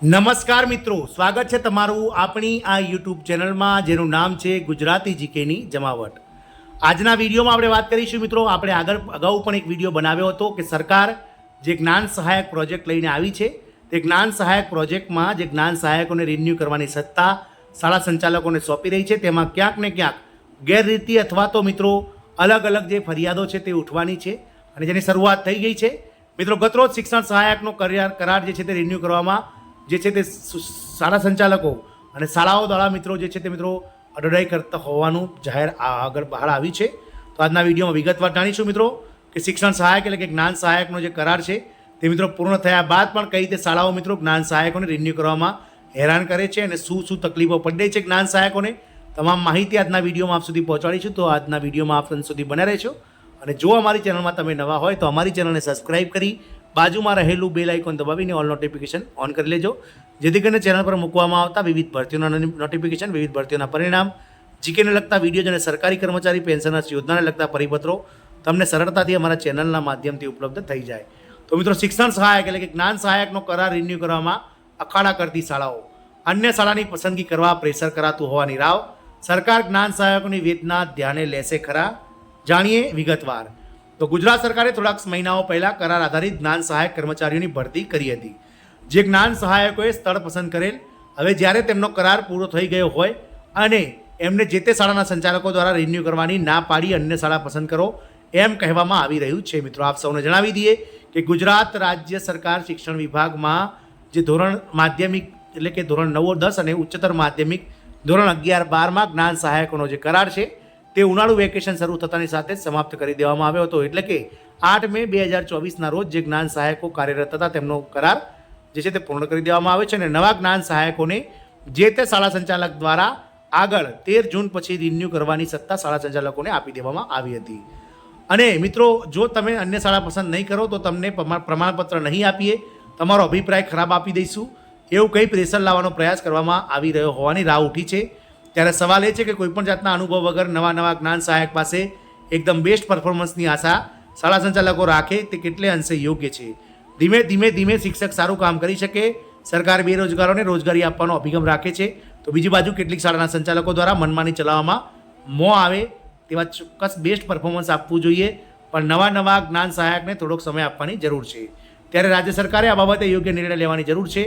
નમસ્કાર મિત્રો, સ્વાગત છે તમારું આપણી આ યુટ્યુબ ચેનલમાં, જેનું નામ છે ગુજરાતી જીકેની જમાવટ. આજના વિડીયોમાં આપણે વાત કરીશું મિત્રો, આપણે આગળ અગાઉ પણ એક વીડિયો બનાવ્યો હતો કે સરકાર જે જ્ઞાન સહાયક પ્રોજેક્ટ લઈને આવી છે, તે જ્ઞાન સહાયક પ્રોજેક્ટમાં જે જ્ઞાન સહાયકોને રિન્યૂ કરવાની સત્તા શાળા સંચાલકોને સોંપી રહી છે, તેમાં ક્યાંક ને ક્યાંક ગેરરીતિ અથવા તો મિત્રો અલગ અલગ જે ફરિયાદો છે તે ઉઠવાની છે અને જેની શરૂઆત થઈ ગઈ છે. મિત્રો ગતરોજ શિક્ષણ સહાયકનો કરાર જે છે તે રિન્યૂ કરવામાં જે છે તે સારા સંચાલકો અને શાળાઓ દ્વારા મિત્રો જે છે તે મિત્રો અડડાઈ કરતા હોવાનું જાહેર આગળ બહાર આવી છે. તો આજના વિડીયોમાં વિગતવાર જાણીશું મિત્રો કે શિક્ષણ સહાયક એટલે કે જ્ઞાન સહાયકનો જે કરાર છે તે મિત્રો પૂર્ણ થયા બાદ પણ કઈ રીતે શાળાઓ મિત્રો જ્ઞાન સહાયકોને રિન્યૂ કરવામાં હેરાન કરે છે અને શું શું તકલીફો પડી છે જ્ઞાન સહાયકોને તમામ માહિતી આજના વિડીયોમાં આપ સુધી પહોંચાડીશું. તો આજના વિડીયોમાં આપ સુધી બન્યા રહેશો અને જો અમારી ચેનલમાં તમે નવા હોય તો અમારી ચેનલને સબસ્ક્રાઇબ કરી બાજુમાં રહેલું બેલ આઇકોન દબાવીને ઓલ નોટિફિકેશન ઓન કરી લેજો. જેથી કરીને ચેનલ પર મૂકવામાં આવતા વિવિધ ભરતીઓના નોટિફિકેશન વિવિધ ભરતીઓના પરિણામ જીકેને લગતા વીડિયો અને સરકારી કર્મચારી પેન્શનર્સ યોજનાને લગતા પરિપત્રો તમને સરળતાથી અમારા ચેનલના માધ્યમથી ઉપલબ્ધ થઈ જાય. તો મિત્રો, શિક્ષણ સહાયક એટલે કે જ્ઞાન સહાયકનો કરાર રિન્યૂ કરવામાં અખાડા કરતી શાળાઓ. અન્ય શાળાની પસંદગી કરવા પ્રેશર કરાતું હોવાની રાવ. સરકાર જ્ઞાન સહાયકોની વેદના ધ્યાને લેશે ખરા? જાણીએ વિગતવાર. તો ગુજરાત સરકારે થોડાક મહિનાઓ પહેલા કરાર આધારિત જ્ઞાન સહાયક કર્મચારીઓની ભરતી કરી હતી. જે જ્ઞાન સહાયકોએ સ્થળ પસંદ કરેલ. હવે જ્યારે તેમનો કરાર પૂરો થઈ ગયો હોય અને એમને જે તે શાળાના સંચાલકો દ્વારા રિન્યૂ કરવાની ના પાડી અન્ય શાળા પસંદ કરો, એમ કહેવામાં આવી રહ્યું છે. મિત્રો, આપ સૌને જણાવી દઈએ કે ગુજરાત રાજ્ય સરકાર શિક્ષણ વિભાગમાં જે ધોરણ માધ્યમિક એટલે કે ધોરણ નવો દસ અને ઉચ્ચતર માધ્યમિક ધોરણ અગિયાર બારમાં જ્ઞાન સહાયકોનો જે કરાર છે તે ઉનાળુ વેકેશન શરૂ થતાની સાથે જ સમાપ્ત કરી દેવામાં આવ્યો હતો. એટલે કે આઠ મે બે હજાર ચોવીસના રોજ જે જ્ઞાન સહાયકો કાર્યરત હતા, તેમનો કરાર જે છે તે પૂર્ણ કરી દેવામાં આવે છે અને નવા જ્ઞાન સહાયકોને જે તે શાળા સંચાલક દ્વારા આગળ તેર જૂન પછી રિન્યૂ કરવાની સત્તા શાળા સંચાલકોને આપી દેવામાં આવી હતી. અને મિત્રો, જો તમે અન્ય શાળા પસંદ નહીં કરો, તો તમને પ્રમાણ- પ્રમાણપત્ર નહીં આપીએ. તમારો અભિપ્રાય ખરાબ આપી દઈશું. એવું કંઈ પ્રેશર લાવવાનો પ્રયાસ કરવામાં આવી રહ્યો હોવાની રાહ ઉઠી છે. ત્યારે સવાલ એ છે કે કોઈપણ જાતના અનુભવ વગર નવા નવા જ્ઞાન સહાયક પાસે એકદમ બેસ્ટ પરફોર્મન્સની આશા શાળા સંચાલકો રાખે તે કેટલે અંશે યોગ્ય છે? ધીમે ધીમે ધીમે શિક્ષક સારું કામ કરી શકે, સરકાર બેરોજગારોને રોજગારી આપવાનો અભિગમ રાખે છે, તો બીજી બાજુ કેટલીક શાળાના સંચાલકો દ્વારા મનમાની ચલાવવામાં મોં આવે તેવા ચોક્કસ બેસ્ટ પરફોર્મન્સ આપવું જોઈએ, પણ નવા નવા જ્ઞાન સહાયકને થોડોક સમય આપવાની જરૂર છે. ત્યારે રાજ્ય સરકારે આ બાબતે યોગ્ય નિર્ણય લેવાની જરૂર છે.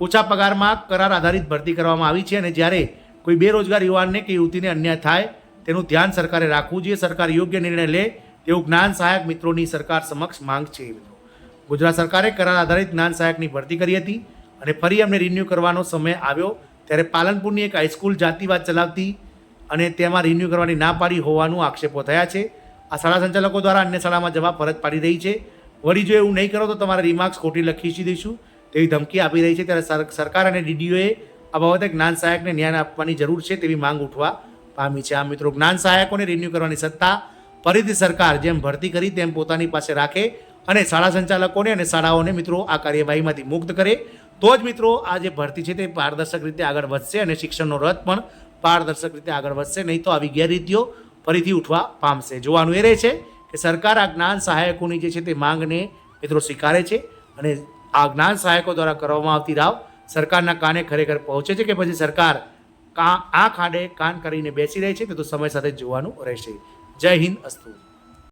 ઓછા પગારમાં કરાર આધારિત ભરતી કરવામાં આવી છે અને જ્યારે કોઈ બેરોજગાર યુવાનને કે યુવતીને અન્યાય થાય, તેનું ધ્યાન સરકારે રાખવું જોઈએ. સરકાર યોગ્ય નિર્ણય લે તેવું જ્ઞાન સહાયક મિત્રોની સરકાર સમક્ષ માંગ છે ગુજરાત સરકારે કરાર આધારિત જ્ઞાન સહાયકની ભરતી કરી હતી અને ફરી અમને રિન્યૂ કરવાનો સમય આવ્યો. ત્યારે પાલનપુરની એક હાઈસ્કૂલ જાતિવાદ ચલાવતી અને તેમાં રિન્યૂ કરવાની ના પાડી હોવાનું આક્ષેપો થયા છે. આ શાળા સંચાલકો દ્વારા અન્ય શાળામાં જવા ફરજ પાડી રહી છે. વળી જો એવું નહીં કરો તો તમારા રિમાર્ક્સ ખોટી લખી દઈશું. તેવી ધમકી આપી રહી છે. ત્યારે સર- સરકાર અને ડીડીઓએ આ બાબતે જ્ઞાન સહાયકને ન્યાય આપવાની જરૂર છે તેવી માંગ ઉઠવા પામી છે. આ મિત્રો જ્ઞાન સહાયકોને રિન્યૂ કરવાની સત્તા ફરીથી સરકાર જેમ ભરતી કરી તેમ પોતાની પાસે રાખે અને શાળા સંચાલકોને અને શાળાઓને મિત્રો આ કાર્યવાહીમાંથી મુક્ત કરે. તો જ મિત્રો આ જે ભરતી છે તે પારદર્શક રીતે આગળ વધશે અને શિક્ષણનો રથ પણ પારદર્શક રીતે આગળ વધશે. નહીં તો આવી ગેરરીતિઓ ફરીથી ઉઠવા પામશે. જોવાનું એ રહે છે કે સરકાર આ જ્ઞાન સહાયકોની જે છે તે માંગને મિત્રો સ્વીકારે છે અને આ જ્ઞાન સહાયકો દ્વારા કરવામાં આવતી રાવ સરકારના કાને ખરેખર પહોંચે છે કે પછી સરકાર કા આ ખાડે કાન કરીને બેસી રહી છે તે તો સમય સાથે જોવાનું રહેશે? જય હિન્દ અસ્તુ.